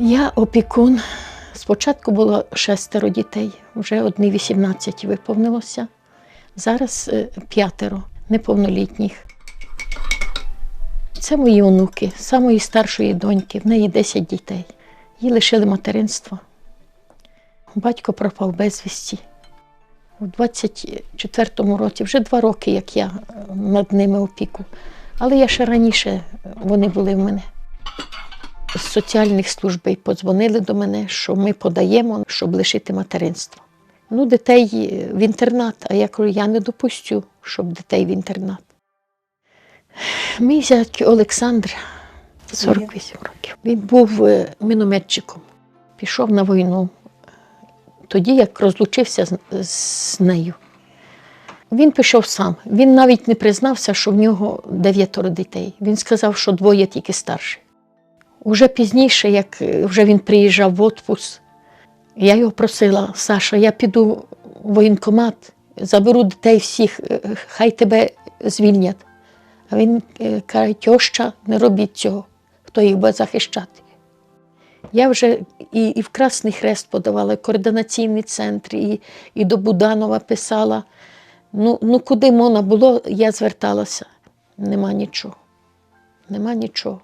Я опікун. Спочатку було шестеро дітей, вже одні 18 виповнилося. Зараз е, п'ятеро неповнолітніх. Це мої онуки, самої старшої доньки, в неї 10 дітей. Їй лишили материнство. Батько пропав безвісті. У 24-му році, вже два роки, як я е, над ними опіку. Але я ще раніше е, вони були в мене. З соціальних служб й подзвонили до мене, що ми подаємо, щоб лишити материнство. Ну, дітей в інтернат, а я кажу, я не допустю, щоб дітей в інтернат. Мій зять Олександр, 48 років. Він був е, мінометчиком, пішов на війну. Тоді як розлучився з, з нею. Він пішов сам. Він навіть не признався, що в нього дев'ятеро дітей. Він сказав, що двоє тільки старші. Уже пізніше, як е, вже він приїжджав в отпуск, я його просила, Саша, я піду в воєнкомат, заберу дітей всіх, е, хай тебе звільнять. А він е, каже, тьоща, не робіть цього, хто їх буде захищати. Я вже і, і в Красний Хрест подавала, і координаційний центр, і, і до Буданова писала. Ну, ну куди можна було, я зверталася. Нема нічого. Нема нічого.